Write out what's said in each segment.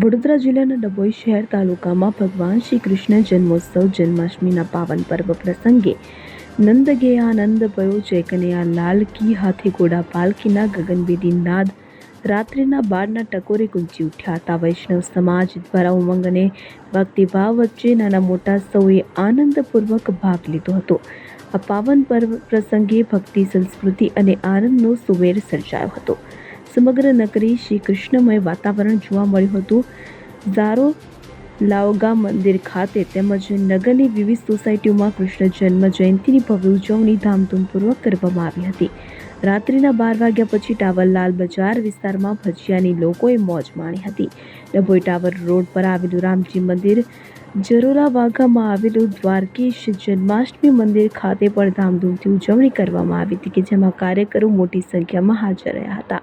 વડોદરા જિલ્લાના ડભોઈ શહેર તાલુકામાં ભગવાન શ્રી કૃષ્ણ જન્મોત્સવ જન્માષ્ટમીના પાવન પર્વ પ્રસંગે નંદ ગયા આનંદ ભયો જય કનૈયા લાલ કી હાથી ઘોડા પાલખીના ગગનભેદી નાદ રાત્રિના બારના ટકોરે ગુંજી ઉઠ્યા હતા. વૈષ્ણવ સમાજ દ્વારા ઉમંગ અને ભક્તિભાવ વચ્ચે નાના મોટા સૌએ આનંદપૂર્વક ભાગ લીધો હતો. આ પાવન પર્વ પ્રસંગે ભક્તિ, સંસ્કૃતિ અને આનંદનો સુમેર સર્જાયો હતો. સમગ્ર નગરી શ્રી કૃષ્ણમય વાતાવરણ જોવા મળ્યું હતું. ઝારો લાવગા મંદિર ખાતે તેમજ નગરની વિવિધ સોસાયટીઓમાં કૃષ્ણ જન્મ જયંતિની ભવ્ય ઉજવણી ધામધૂમપૂર્વક કરવામાં આવી હતી. રાત્રિના બાર વાગ્યા પછી ટાવરલાલ બજાર વિસ્તારમાં ભજીયાની લોકોએ મોજ માણી હતી. ડભોઈ ટાવર રોડ પર આવેલું રામજી મંદિર જરોલા વાઘામાં આવેલું દ્વારકેશ જન્માષ્ટમી મંદિર ખાતે પણ ધામધૂમથી ઉજવણી કરવામાં આવી હતી કે જેમાં કાર્યકરો મોટી સંખ્યામાં હાજર રહ્યા હતા.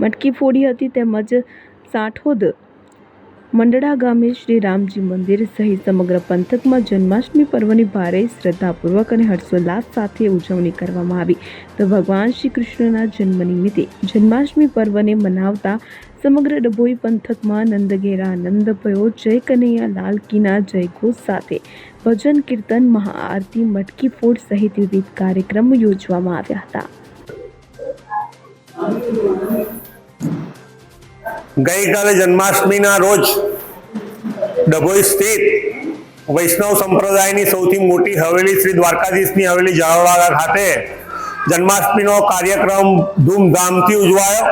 મટકી ફોડી હતી તેમજ સાઠોદ મંડળા ગામે શ્રી રામજી મંદિર સહિત સમગ્ર પંથકમાં જન્માષ્ટમી પર્વની ભારે શ્રદ્ધાપૂર્વક અને હર્ષોલ્લાસ સાથે ઉજવણી કરવામાં આવી. તો ભગવાન શ્રી કૃષ્ણના જન્મ નિમિત્તે જન્માષ્ટમી પર્વને મનાવતા સમગ્ર ડભોઈ પંથકમાં નંદગેરા નંદ ભયો, જય કનૈયા, લાલ કીના જયઘોષ સાથે ભજન, કીર્તન, મહાઆરતી, મટકી ફોડ સહિત વિવિધ કાર્યક્રમો યોજવામાં આવ્યા હતા. ગઈકાલે જન્માષ્ટમીના રોજ ડભોઈ સ્થિત વૈષ્ણવ સંપ્રદાયની સૌથી મોટી હવેલી શ્રી દ્વારકાધીશની હવેલી જાળવાડા ખાતે જન્માષ્ટમીનો કાર્યક્રમ ધૂમધામથી ઉજવાયો.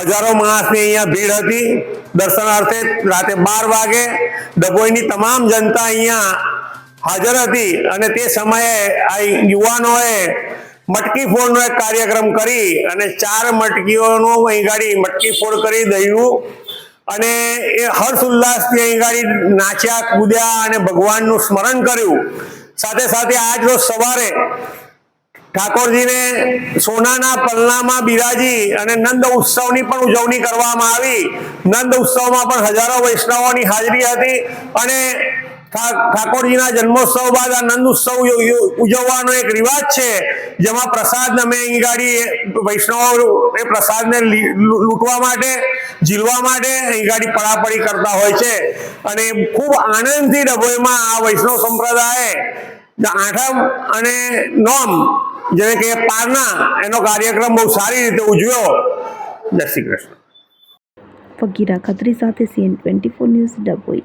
હજારો માણસની અહીંયા ભીડ હતી. દર્શનાર્થે રાતે બાર વાગે ડભોઈની તમામ જનતા અહીંયા હાજર હતી અને તે સમયે આ યુવાનોએ મટકી ફોડનો એક કાર્યક્રમ કરી અને ચાર મટકીઓનું અહીં ગાડી મટકી ફોડ કરી દયું અને એ હર્ષ ઉલ્લાસથી અહીં ગાડી નાચ્યા, કૂદ્યા અને ભગવાનનું સ્મરણ કર્યું. સાથે સાથે આજ રોજ સવારે ઠાકોરજીને સોનાના પલનામાં બિરાજી અને નંદ ઉત્સવની પણ ઉજવણી કરવામાં આવી. નંદ ઉત્સવમાં પણ હજારો વૈષ્ણવોની હાજરી હતી અને ઠાકોરજીના જન્મોત્સવ બાદ આ નંદોત્સવ ઉજવવાનો એક રિવાજ છે, જેમાં પ્રસાદ અમે અહીં ગાડી વૈષ્ણવ એ પ્રસાદને લૂંટવા માટે, ઝીલવા માટે અહીં ગાડી પડાપડી કરતા હોય છે. અને ખૂબ આનંદથી ડભોઈમાં આ વૈષ્ણવ સંપ્રદાયે આઠમ અને નોમ, જેને કે પારના, એનો કાર્યક્રમ બહુ સારી રીતે ઉજવ્યો. જય શ્રી કૃષ્ણ. ફકીરા ખત્રી સાથે CN twenty four news Dabhoi.